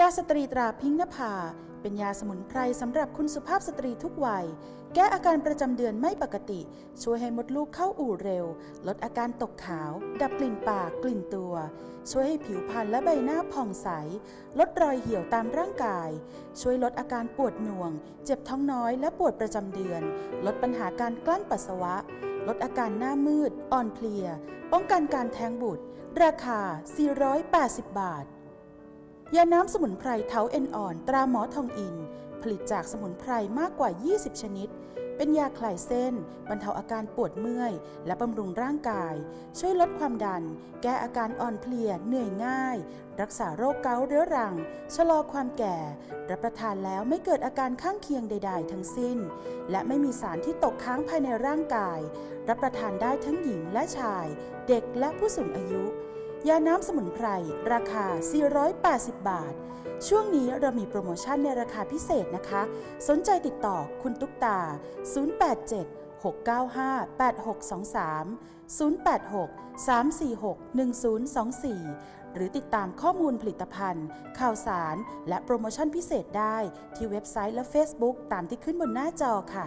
ยาสตรีตราพิงค์นภา เป็นยาสมุนไพรสำหรับคุณสุภาพสตรีทุกวัย แก้อาการประจำเดือนไม่ปกติ ช่วยให้มดลูกเข้าอู่เร็ว ลดอาการตกขาว ดับกลิ่นปากกลิ่นตัว ช่วยให้ผิวพรรณและใบหน้าผ่องใส ลดรอยเหี่ยวตามร่างกาย ช่วยลดอาการปวดหน่วง เจ็บท้องน้อยและปวดประจำเดือน ลดปัญหาการกลั้นปัสสาวะ ลดอาการหน้ามืด อ่อนเพลีย ป้องกันการแท้งบุตร ราคา 480 บาท ยาน้ำสมุนไพรเทาเอ็นอ่อน ตราหมอทองอิน ผลิตจากสมุนไพรมากกว่า 20 ชนิด เป็นยาคลายเส้น บรรเทาอาการปวดเมื่อย และบำรุงร่างกาย ช่วยลดความดัน แก้อาการอ่อนเพลีย เหนื่อยง่าย รักษาโรคเกาต์เรื้อรัง ชะลอความแก่ รับประทานแล้วไม่เกิดอาการข้างเคียงใด ๆ ทั้งสิ้น และไม่มีสารที่ตกค้างภายในร่างกาย รับประทานได้ทั้งหญิงและชาย เด็กและผู้สูงอายุ ยาน้ำสมุนไพร ราคา 480 บาท ช่วงนี้เรามีโปรโมชั่นในราคาพิเศษนะคะ สนใจติดต่อคุณตุ๊กตา 087 695 8623 086 346 1024 หรือติดตามข้อมูลผลิตภัณฑ์ ข่าวสาร และโปรโมชั่นพิเศษได้ที่เว็บไซต์และ Facebook ตามที่ขึ้นบนหน้าจอค่ะ